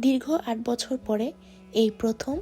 দীর্ঘ আট বছর পরে এই প্রথম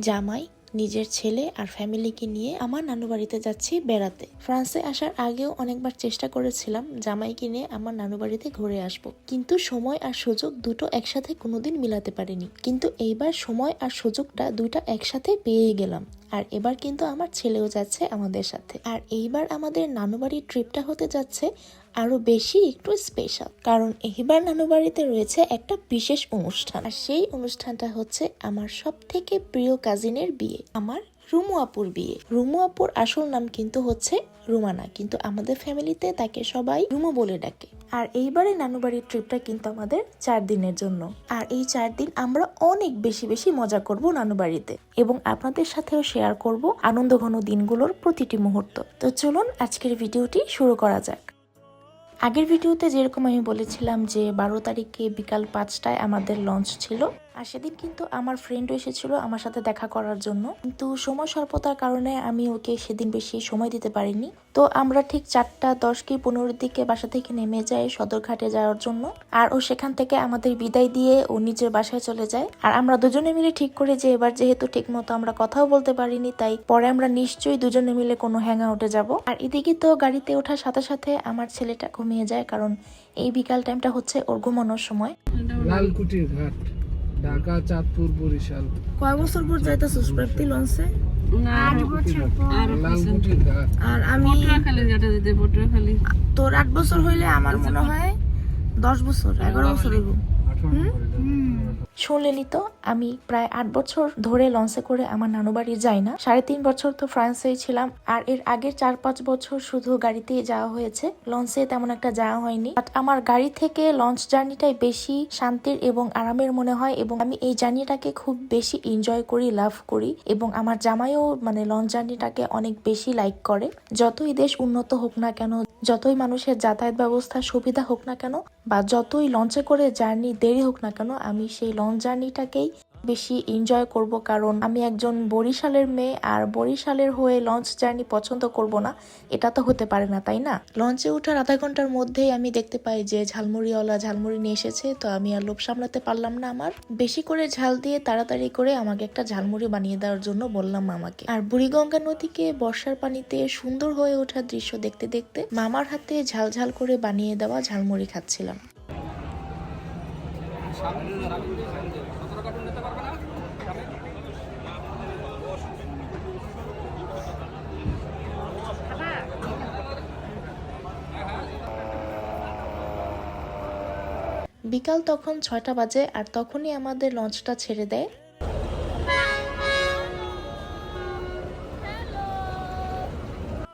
জামাই নিজের ছেলে আর ফ্যামিলিকে নিয়ে আমার নানু বাড়িতে যাচ্ছি বেড়াতে। ফ্রান্সে আসার আগেও অনেকবার চেষ্টা করেছিলাম জামাইকে নিয়ে আমার নানু বাড়িতে ঘুরে আসব। কিন্তু সময় আর সুযোগ দুটো একসাথে কোনোদিন মিলাতে পারিনি। কিন্তু এইবার সময় আর সুযোগটা দুইটা একসাথে পেয়ে গেলাম। আর এবার কিন্তু আমার ছেলেও যাচ্ছে আমাদের সাথে। আর এইবার আমাদের নানু বাড়ির ট্রিপটা হতে যাচ্ছে আরও বেশি একটু স্পেশাল কারণ এইবার নানু বাড়িতে রয়েছে একটা বিশেষ অনুষ্ঠান। আর সেই অনুষ্ঠানটা হচ্ছে আমার সব থেকে প্রিয় কাজিনের বিয়ে, আমার রুমু আপুর বিয়ে। রুমু আপুর আসল নাম কিন্তু হচ্ছে রুমানা, কিন্তু আমাদের ফ্যামিলিতে তাকে সবাই রুমু বলে ডাকে। আর এইবারে নানু বাড়ির ট্রিপটা কিন্তু আমাদের চার দিনের জন্য। আর এই চার দিন আমরা অনেক বেশি বেশি মজা করব নানু বাড়িতে এবং আপনাদের সাথেও শেয়ার করব আনন্দঘন দিনগুলোর প্রতিটি মুহূর্ত। তো চলুন আজকের ভিডিওটি শুরু করা যাক। আগের ভিডিওতে যেরকম আমি বলেছিলাম যে বারো তারিখে বিকাল পাঁচটায় আমাদের লঞ্চ ছিল আর সেদিন কিন্তু আমার ফ্রেন্ডও এসেছিল আমার সাথে দেখা করার জন্য। কিন্তু সময় স্বল্পতার কারণে আমি ওকে সেদিন বেশি সময় দিতে পারিনি। তো আমরা ঠিক চারটা, দশ কি পনেরোর দিকে বাসা থেকে নেমে যাই সদরঘাটে যাওয়ার জন্য। আর ও সেখান থেকে আমাদের বিদায় দিয়ে ও নিজের বাসায় চলে যায়। আর আমরা দুজনে মিলে ঠিক করে যে এবার যেহেতু ঠিক মতো আমরা কথাও বলতে পারিনি, তাই পরে আমরা নিশ্চয়ই দুজনে মিলে কোনো হ্যাং আউটে যাব। আর এদিকে তো গাড়িতে ওঠার সাথে সাথে আমার ছেলেটা ঘুমিয়ে যায়, কারণ এই বিকাল টাইমটা হচ্ছে ওর ঘুমানোর সময়। লালকুটির ঘাট। ঢাকা চাঁদপুর বরিশাল। কয় বছর পর যাইতাছস প্রাপ্তি লঞ্চে আর আমি তোর আট বছর হইলে আমার মনে হয় দশ বছর এগারো বছর হইব। শুনলেনি তো আমি প্রায় আট বছর ধরে লঞ্চে করে আমার নানু বাড়ি যাই না। সাড়ে তিন বছর তো ফ্রান্সেই ছিলাম আর এর আগের চার পাঁচ বছর শুধু গাড়িতেই যাওয়া হয়েছে। লঞ্চে তেমন একটা যাওয়া হয়নি। বাট আমার গাড়ি থেকে লঞ্চ জার্নিটাই বেশি শান্তির এবং আরামের মনে হয় এবং আমি এই জার্নিটাকে খুব বেশি এনজয় করি লাভ করি এবং আমার জামাইও মানে লঞ্চ জার্নিটাকে অনেক বেশি লাইক করে। যতই দেশ উন্নত হোক না কেন যতই মানুষের যাতায়াত ব্যবস্থা সুবিধা হোক না কেন বা যতই লঞ্চে করে জার্নি দেরি হোক না কেন, আমি সেই লঞ্চ জার্নিটাকেই বেশি এনজয় করব কারণ আমি একজন বরিশালের মেয়ে আর বরিশালের হয়ে লঞ্চ জার্নি পছন্দ করব না, এটা তো হতে পারে না, তাই না? লঞ্চে ওঠার আধা ঘণ্টার মধ্যেই আমি দেখতে পাই যে ঝালমুড়িওয়ালা ঝালমুড়ি নিয়ে এসেছে, তো আমি আর লোভ সামলাতে পারলাম না আমার। বেশি করে ঝাল দিয়ে তাড়াতাড়ি করে আমাকে একটা ঝালমুড়ি বানিয়ে দেওয়ার জন্য বললাম মামাকে। আর বুড়িগঙ্গা নদীকে বর্ষার পানিতে সুন্দর হয়ে ওঠার দৃশ্য দেখতে দেখতে মামার হাতে ঝাল ঝাল করে বানিয়ে দেওয়া ঝালমুড়ি খাচ্ছিলাম। বিকাল তখন ছয়টা বাজে আর তখনই আমাদের লঞ্চটা ছেড়ে দেয়।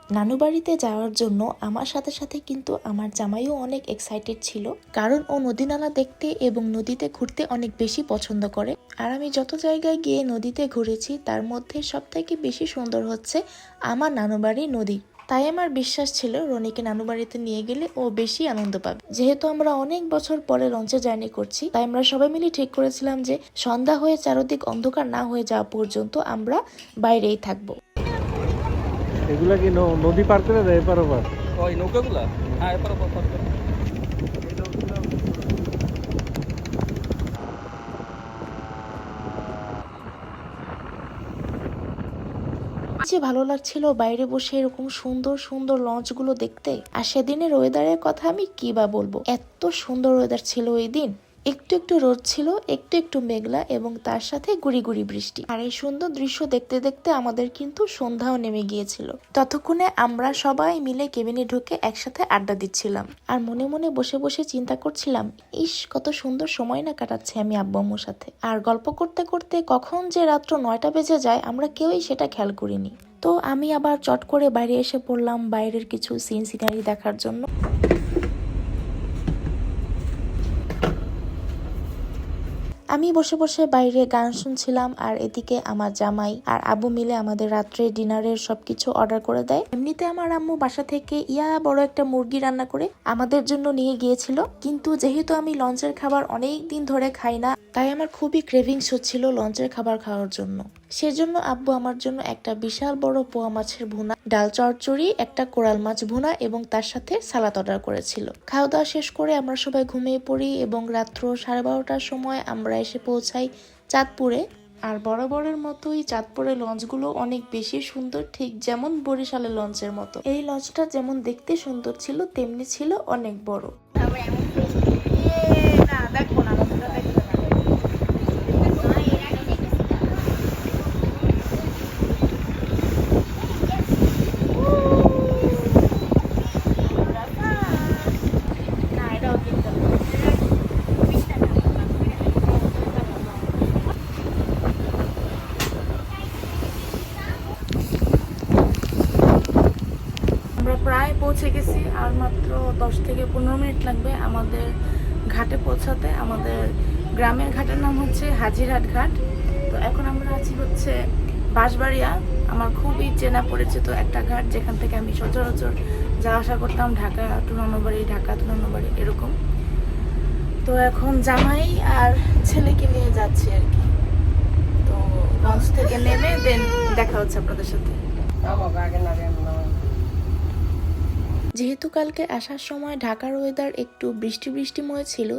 নানু বাড়িতে যাওয়ার জন্য আমার সাথে সাথে কিন্তু আমার জামাইও অনেক এক্সাইটেড ছিল। কারণ ও নদী নালা দেখতে এবং নদীতে ঘুরতে অনেক বেশি পছন্দ করে। আর আমি যত জায়গায় গিয়ে নদীতে ঘুরেছি, তার মধ্যে সব থেকে বেশি সুন্দর হচ্ছে আমার নানু বাড়ির নদী। তাই আমার বিশ্বাস ছিল রনিকে নানু বাড়িতে নিয়ে গেলে ও বেশি আনন্দ পাবে। যেহেতু আমরা অনেক বছর পরে লঞ্চে জার্নি করছি, তাই আমরা সবাই মিলে ঠিক করেছিলাম যে সন্ধ্যা হয়ে চারদিক অন্ধকার না হয়ে যাওয়া পর্যন্ত আমরা বাইরেই থাকব। এগুলা কি নদী পার করে দেয় এপার ওপার? ওই নৌকাগুলা? হ্যাঁ এপার ওপার পার করে। যে ভালো লাগছিল বাইরে বসে এরকম সুন্দর সুন্দর লঞ্চগুলো দেখতে আর সেদিনের ওয়েদারের কথা আমি কি বা বলব? এত সুন্দর ওয়েদার ছিল ওই দিন। একটু একটু রোদ ছিল, একটু একটু মেঘলা এবং তার সাথে গুড়ি গুড়ি বৃষ্টি। আর এই সুন্দর দৃশ্য দেখতে দেখতে আমাদের কিন্তু সন্ধ্যাও নেমে গিয়েছিল। ততক্ষণে আমরা সবাই মিলে কেবিনে ঢুকে একসাথে আড্ডা দিচ্ছিলাম। আর মনে মনে বসে বসে চিন্তা করছিলাম, ইস, কত সুন্দর সময় না কাটাচ্ছি আমি আব্বু আম্মুর সাথে। আর গল্প করতে করতে কখন যে রাত্র নয়টা বেজে যায়, আমরা কেউই সেটা খেয়াল করিনি। তো আমি আবার চট করে বাইরে এসে পড়লাম বাইরের কিছু সিন সিনারি দেখার জন্য। আমি বসে বসে বাইরে গান শুনছিলাম আর এদিকে আমার জামাই আর আবু মিলে আমাদের রাত্রে ডিনারের সবকিছু অর্ডার করে দেয়। এমনিতে আমার আম্মু বাসা থেকে ইয়া বড় একটা মুরগি রান্না করে আমাদের জন্য নিয়ে গিয়েছিল। কিন্তু যেহেতু আমি লঞ্চের খাবার অনেক দিন ধরে খাই না, তাই আমার খুবই ক্রেভিংস হচ্ছিল লঞ্চের খাবার খাওয়ার জন্য। সেজন্য আব্বু আমার জন্য একটা বিশাল বড় পোয়া মাছের ভুনা, ডাল চচ্চড়ি, একটা কোরাল মাছ ভুনা এবং তার সাথে সালাদ অর্ডার করেছিল। খাওয়া দাওয়া শেষ করে আমরা সবাই ঘুমিয়ে পড়ি এবং রাত্র সাড়ে বারোটার সময় আমরা এসে পৌঁছাই চাঁদপুরে। আর বরাবরের মতোই চাঁদপুরের লঞ্চগুলো অনেক বেশি সুন্দর, ঠিক যেমন বরিশালের লঞ্চের মতো। এই লঞ্চটা যেমন দেখতে সুন্দর ছিল, তেমনি ছিল অনেক বড় আমরা প্রায় পৌঁছে গেছি, আর মাত্র দশ থেকে পনেরো মিনিট লাগবে আমাদের ঘাটে পৌঁছাতে। আমাদের গ্রামের ঘাটের নাম হচ্ছে হাজিরহাট ঘাট। তো এখন আমরা আছি হচ্ছে বাঁশবাড়িয়া। আমার খুবই চেনা পরিচিত একটা ঘাট, যেখান থেকে আমি সচরাচর যাওয়া আসা করতাম, ঢাকা টুনানোবাড়ি ঢাকা টুনানোবাড়ি এরকম। তো এখন জামাই আর ছেলেকে নিয়ে যাচ্ছি আর কি। তো লঞ্চ থেকে নেমে দেন দেখা হচ্ছে আপনাদের সাথে। যেহেতু কালকে আসার সময় ঢাকার ওয়েদার একটু বৃষ্টি বৃষ্টিময় ছিল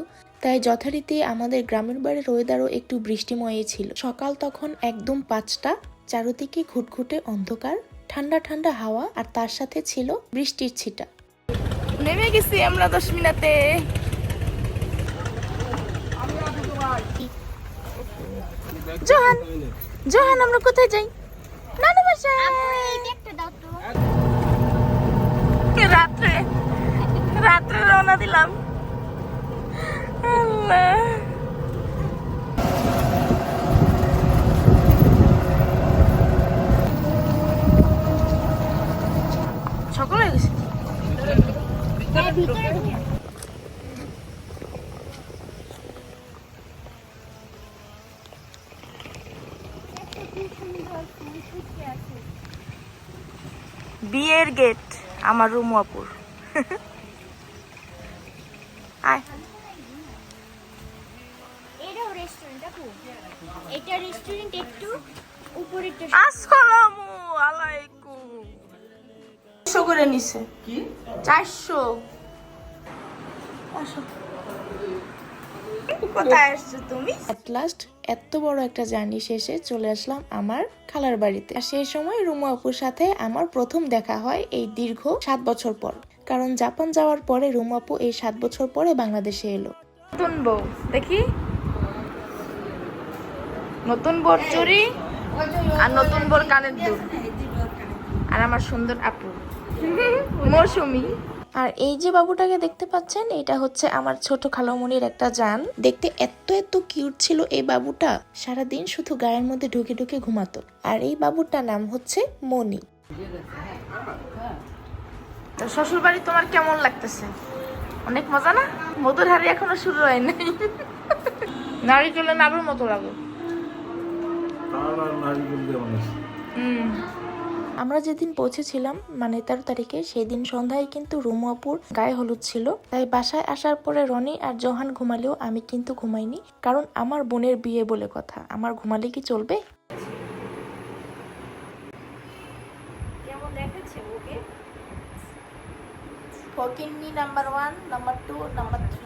তাই যথারীতি আমাদের গ্রামের বাড়ির ওয়েদারও একটু বৃষ্টিময়ই ছিল। সকাল তখন একদম পাঁচটা চারদিকে ঘুটঘুটে অন্ধকার ঠান্ডা ঠান্ডা হাওয়া আর তার সাথে ছিল বৃষ্টির ছিটা। নেমে গেছি আমরা দশ মিনিটে। জোহান জোহান আমরা কোথায় যাই? নানু বাসায় রাত্রে রাত্রে রওনা দিলাম। সকাল হয়ে গেছে বিয়ের গেট আমার রুম আয়। দেখো এটা রেস্টুরেন্ট একটু উপরেরটা আসসালামু আলাইকুম। চারশো করে নিছে। কি? চারশো। আসো কোথায় আসছো তুমি? অ্যাট লাস্ট এত বড় একটা জার্নি শেষে চলে আসলাম আমার খালার বাড়িতে। আর সেই সময় রুমু আপুর সাথে আমার প্রথম দেখা হয় এই দীর্ঘ সাত বছর পর। কারণ জাপান যাওয়ার পরে রুমু আপু এই সাত বছর পরে বাংলাদেশে এলো। নতুন বউ দেখি। নতুন বোর চুরি আর নতুন বোর কানের দুল। আর আমার সুন্দর আপু। মৌসুমি। আর এই যে বাবুটাকে দেখতে পাচ্ছেন এটা হচ্ছে আমার ছোট খালামণির একটা জান দেখতে এত এত কিউট ছিল এই বাবুটা। সারাদিন শুধু গায়ের মধ্যে ঢুকে ঢুকে ঘুমাতো। আর এই বাবুটার নাম হচ্ছে মনি তো শ্বশুর বাড়ি তোমার কেমন লাগতেছে? অনেক মজা না? মধুর হাড়ি এখনও শুরু হয় নাই নারিকেলের নাড়ুর মতো লাগে হুম। আমরা যেদিন পৌঁছেছিলাম মানে তেরো তারিখে সেই দিন সন্ধ্যায় কিন্তু রুমু আপুর গায়ে হলুদ ছিল। তাই বাসায় আসার পরে রনি আর জোহান ঘুমালেও আমি কিন্তু ঘুমাইনি। কারণ আমার বোনের বিয়ে বলে কথা। আমার ঘুমালে কি চলবে? ফকিন্নি number one number two number three.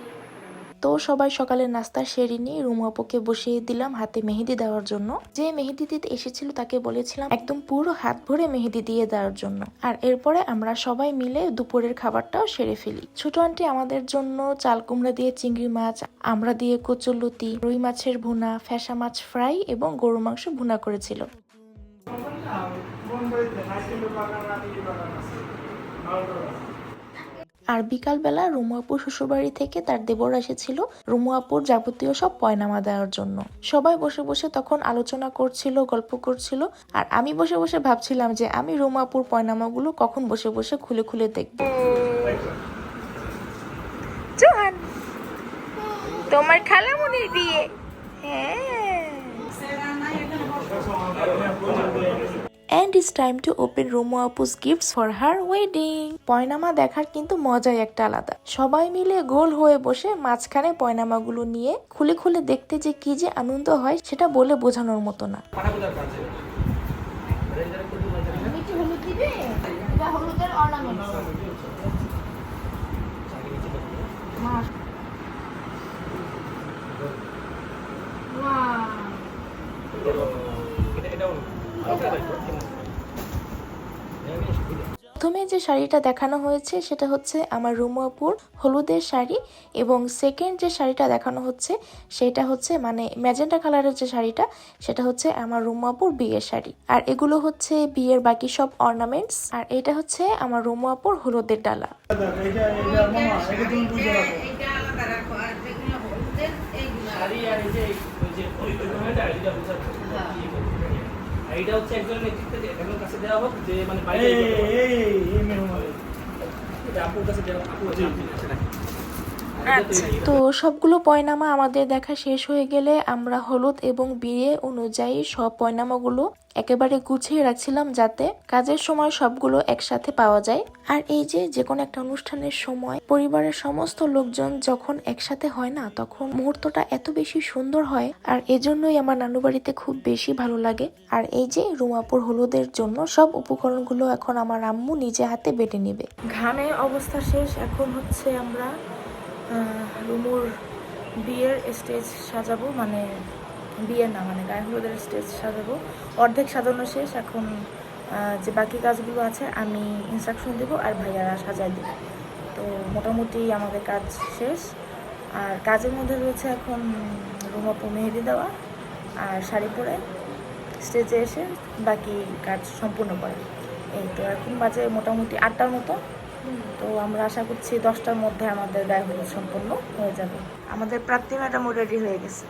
তো সবাই সকালে নাস্তা সেরে নিয়ে রুমু আপুকে বসিয়ে দিলাম হাতে মেহেদি দেওয়ার জন্য। যে মেহেদি দিতে এসেছিল তাকে বলেছিলাম একদম পুরো হাত ভরে মেহেদি দিয়ে দেওয়ার জন্য। আর এরপরে আমরা সবাই মিলে দুপুরের খাবারটাও সেরে ফেলি। ছোট আন্টি আমাদের জন্য চাল কুমড়া দিয়ে চিংড়ি মাছ, আমরা দিয়ে কচুলতি রুই মাছের ভুনা, ফ্যাসা মাছ ফ্রাই এবং গরু মাংস ভুনা করেছিল। আর বিকালবেলা রুমু আপু শ্বশুরবাড়ি থেকে তার দেবর এসেছিল। রুমু আপুর যাবতীয় সব পয়নামা দেওয়ার জন্য। সবাই বসে বসে তখন আলোচনা করছিল, গল্প করছিল। আর আমি বসে বসে ভাবছিলাম যে আমি রুমু আপুর পয়নামাগুলো কখন বসে বসে খুলে খুলে দেখব। জোহান, তোমার খালামুনির বিয়ে? হ্যাঁ। And it's time to open Rumo আপুস gifts for her wedding পয়নামা দেখার কিন্তু মজাই একটা আলাদা। সবাই মিলে গোল হয়ে বসে মাঝখানে পয়নামাগুলো নিয়ে খুলে খুলে দেখতে যে কি যে আনন্দ হয় সেটা বলে বোঝানোর মতো না। এটা প্রথমে যে শাড়িটা দেখানো হয়েছে সেটা হচ্ছে আমার রুমাপুর হলুদের শাড়ি এবং সেকেন্ড যে শাড়িটা দেখানো হচ্ছে সেটা হচ্ছে মানে ম্যাজেন্টা কালারের যে শাড়িটা সেটা হচ্ছে আমার রুমাপুর বিয়ের শাড়ি আর এগুলো হচ্ছে বিয়ের বাকি সব অর্নামেন্টস আর এটা হচ্ছে আমার রুমাপুর হলুদের ডালা শাড়ি আর এই যে এটা হচ্ছে একজনের নেতৃত্বে একজনের কাছে দেওয়া হোক যে মানে বাইরে এটা আপুর কাছে দেওয়া আপু আছে তো সবগুলো পয়নামা আমাদের দেখা শেষ হয়ে গেলে আমরা হলুদ এবং বিয়ে অনুযায়ী সব পয়নামাগুলো একেবারে গুছিয়ে রাখছিলাম যাতে কাজের সময় সবগুলো একসাথে পাওয়া যায়। আর এই যে যে কোনো একটা অনুষ্ঠানের সময় পরিবারের সমস্ত লোকজন যখন একসাথে হয় না তখন মুহূর্তটা এত বেশি সুন্দর হয় আর এজন্যই আমার নানু বাড়িতে খুব বেশি ভালো লাগে। আর এই যে রুমাপুর হলুদের জন্য সব উপকরণগুলো এখন আমার আম্মু নিজে হাতে বেটে নেবে। ঘামে অবস্থা শেষ এখন হচ্ছে আমরা রুমুর বিয়ের স্টেজ সাজাবো মানে বিয়ে না মানে গায়ে হলুদের স্টেজ সাজাবো। অর্ধেক সাজানো শেষ, এখন যে বাকি কাজগুলো আছে, আমি ইনস্ট্রাকশন দেবো আর ভাইয়ারা সাজাই দেবো। তো মোটামুটি আমাদের কাজ শেষ। আর কাজের মধ্যে রয়েছে এখন রুমাপু মেহেদি দেওয়া আর শাড়ি পরে স্টেজে এসে বাকি কাজ সম্পূর্ণ করে। এই তো, এখন বাজে মোটামুটি আটটার মতো। তো আমরা আশা করছি দশটার মধ্যে আমাদের গায়ে হলুদ সম্পূর্ণ হয়ে যাবে। আমাদের প্রাপ্তি ম্যাডামও রেডি হয়ে গেছে।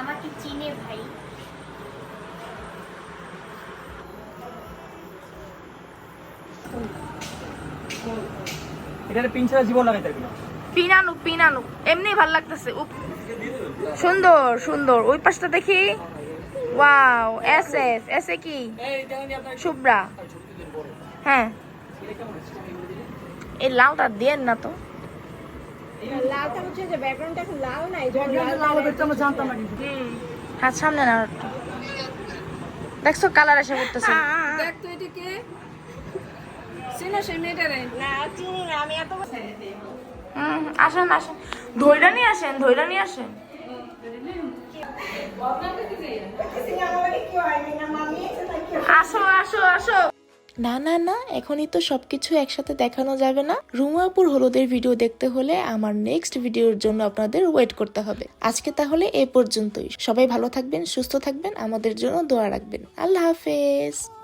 আমাকে চিনে ভাই? জীবন লাগাইতে পারবি না। পিনানুক পিনানুক এমনি ভালো লাগতেছে। সুন্দর সুন্দর। ওই পাশটা দেখি। Wow S S. S A কি? শুভ্রা। হ্যাঁ। এই লালটা দেন না তো। লালটা হচ্ছে যে ব্যাকগ্রাউন্ডটা এখন লাল নাই হাত সামনে না একটু। দেখছ কালার এসে পড়তেছে। দেখ তো এটা কে? চিনো সেই মেয়েটারে? না চিনি না আমি এত হুম, আসেন আসেন। ধৈরা নিয়ে আসেন ধৈরা নিয়ে আসেন। আসো আসো আসো। না না না, এখনই তো সবকিছু একসাথে দেখানো যাবে না। রুমাপুর হলুদের ভিডিও দেখতে হলে আমার নেক্সট ভিডিওর জন্য আপনাদের ওয়েট করতে হবে। আজকে তাহলে এ পর্যন্তই। সবাই ভালো থাকবেন, সুস্থ থাকবেন, আমাদের জন্য দোয়া রাখবেন। আল্লাহ হাফেজ।